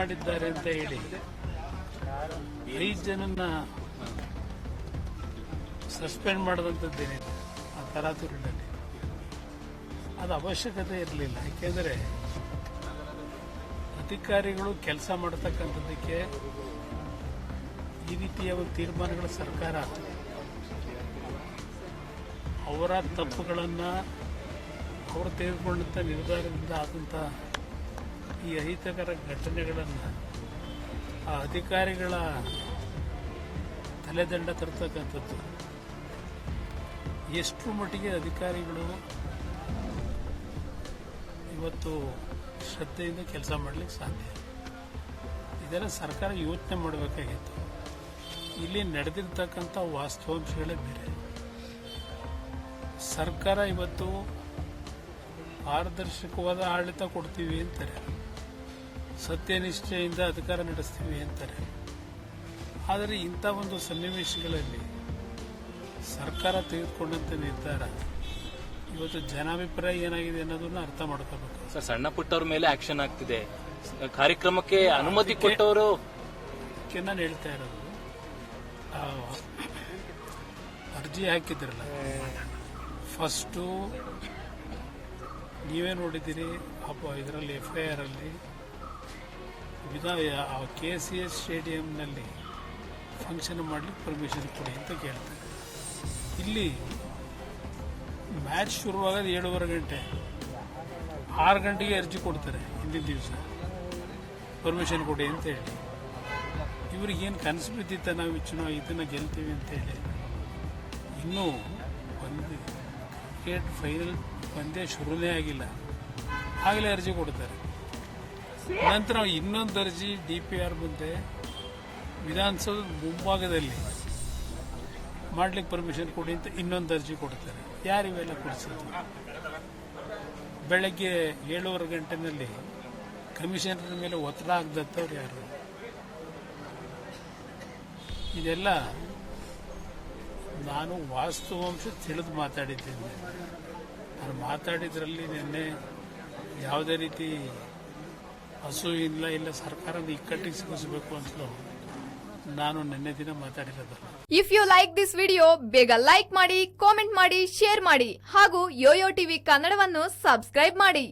ಮಾಡಿದ್ದಾರೆ ಅಂತ ಹೇಳಿ. ಐದು ಜನನ್ನ ಸಸ್ಪೆಂಡ್ ಮಾಡಿದಂಥದ್ದೇನಿದೆ ಆ ತರಾತುರಿನಲ್ಲಿ. ಅದು ಅವಶ್ಯಕತೆ ಇರಲಿಲ್ಲ. ಯಾಕೆಂದರೆ ಅಧಿಕಾರಿಗಳು ಕೆಲಸ ಮಾಡತಕ್ಕಂಥದ್ದಕ್ಕೆ ಈ ರೀತಿಯ ಒಂದು ತೀರ್ಮಾನಗಳ ಸರ್ಕಾರ ಅವರ ತಪ್ಪುಗಳನ್ನು ಅವರು ತೆಗೆದುಕೊಂಡಂಥ ನಿರ್ಧಾರದಿಂದ ಆದಂಥ ಈ ಅಹಿತಕರ ಘಟನೆಗಳನ್ನು ಆ ಅಧಿಕಾರಿಗಳ ತಲೆದಂಡ ತರ್ತಕ್ಕಂಥದ್ದು. ಎಷ್ಟು ಮಟ್ಟಿಗೆ ಅಧಿಕಾರಿಗಳು ಇವತ್ತು ಶ್ರದ್ಧೆಯಿಂದ ಕೆಲಸ ಮಾಡಲಿಕ್ಕೆ ಸಾಧ್ಯ ಇದೆಲ್ಲ ಸರ್ಕಾರ ಯೋಚನೆ ಮಾಡಬೇಕಾಗಿತ್ತು. ಇಲ್ಲಿ ನಡೆದಿರ್ತಕ್ಕಂಥ ವಾಸ್ತವಾಂಶಗಳೇ ಬೇರೆ. ಸರ್ಕಾರ ಇವತ್ತು ಪಾರದರ್ಶಕವಾದ ಆಡಳಿತ ಕೊಡ್ತೀವಿ ಅಂತಾರೆ. ಸತ್ಯನಿಷ್ಠೆಯಿಂದ ಅಧಿಕಾರ ನಡೆಸ್ತೀವಿ ಅಂತಾರೆ. ಆದರೆ ಇಂಥ ಒಂದು ಸನ್ನಿವೇಶಗಳಲ್ಲಿ ಸರ್ಕಾರ ತೆಗೆದುಕೊಂಡಂತ ನಿರ್ಧಾರ ಇವತ್ತು ಜನಾಭಿಪ್ರಾಯ ಏನಾಗಿದೆ ಅನ್ನೋದನ್ನ ಅರ್ಥ ಮಾಡ್ಕೋಬೇಕು. ಸರ್ ಸಣ್ಣ ಪುಟ್ಟವ್ರ ಮೇಲೆ ಆಕ್ಷನ್ ಆಗ್ತಿದೆ. ಕಾರ್ಯಕ್ರಮಕ್ಕೆ ಅನುಮತಿ ಕೊಟ್ಟವರು ನಾನು ಹೇಳ್ತಾ ಇರೋದು ಅರ್ಜಿ ಹಾಕಿದ್ರಲ್ಲ ಫಸ್ಟು ನೀವೇ ನೋಡಿದ್ದೀರಿ ಅಪ್ಪ ಇದರಲ್ಲಿ ಎಫ್ ಐ ಆರ್ ಅಲ್ಲಿ ವಿಧಾ ಕೆ ಸಿ ಎಸ್ ಸ್ಟೇಡಿಯಂನಲ್ಲಿ ಫಂಕ್ಷನ್ ಮಾಡಲಿಕ್ಕೆ ಪರ್ಮಿಷನ್ ಕೊಡಿ ಅಂತ ಕೇಳ್ತಾರೆ. ಇಲ್ಲಿ ಮ್ಯಾಚ್ ಶುರುವಾಗೋದು ಏಳುವರೆ ಗಂಟೆ, ಆರು ಗಂಟೆಗೆ ಅರ್ಜಿ ಕೊಡ್ತಾರೆ ಹಿಂದಿನ ದಿವಸ. ಪರ್ಮಿಷನ್ ಕೊಡಿ ಅಂತ ಹೇಳಿ. ಇವ್ರಿಗೇನು ಕನಸು ಬಿದ್ದಿತ್ತ ನಾವು ಇಚ್ಛನೋ ಇದನ್ನು ಗೆಲ್ತೀವಿ ಅಂತೇಳಿ ಇನ್ನೂ ಒಂದು ಕ್ರಿಕೆಟ್ ಫೈನಲ್ ಪಂದ್ಯ ಶುರುವೇ ಆಗಿಲ್ಲ. ಆಗಲೇ ಅರ್ಜಿ ಕೊಡ್ತಾರೆ. ನಂತರ ಇನ್ನೊಂದು ದರ್ಜಿ ಡಿ ಪಿ ಆರ್ ಮುಂದೆ. ವಿಧಾನಸೌಧದ ಮುಂಭಾಗದಲ್ಲಿ ಮಾಡ್ಲಿಕ್ಕೆ ಪರ್ಮಿಷನ್ ಕೊಡಿ ಅಂತ ಇನ್ನೊಂದು ಅರ್ಜಿ ಕೊಡ್ತಾರೆ. ಯಾರಿವೆಲ್ಲ ಕೊಡಿಸೋದು? ಬೆಳಗ್ಗೆ ಏಳುವರೆ ಗಂಟೆನಲ್ಲಿ ಕಮಿಷನರ್ ಮೇಲೆ ಒತ್ತಡ ಆಗದತ್ತವ್ರು ಯಾರು? ಇದೆಲ್ಲ ನಾನು ವಾಸ್ತವಾಂಶ ತಿಳಿದು ಮಾತಾಡಿದ್ದೇನೆ. ನಾನು ಮಾತಾಡಿದ್ರಲ್ಲಿ ನಿನ್ನೆ ಯಾವುದೇ ರೀತಿ ಹಸು ಇಲ್ಲ ಇಲ್ಲ, ಸರ್ಕಾರದ ಇಕ್ಕಟ್ಟಿಗೆ ಸಿಗಿಸಬೇಕು ಅಂತ ನಾನು ನಿನ್ನೆ ದಿನ ಮಾತಾಡಿರೋದು. If you like this video ಬೇಗ ಲೈಕ್ ಮಾಡಿ ಕಾಮೆಂಟ್ ಮಾಡಿ ಶೇರ್ ಮಾಡಿ, ಹಾಗೂ ಯೋಯೋ ಟಿವಿ ಕನ್ನಡವನ್ನು ಸಬ್ಸ್ಕ್ರೈಬ್ ಮಾಡಿ.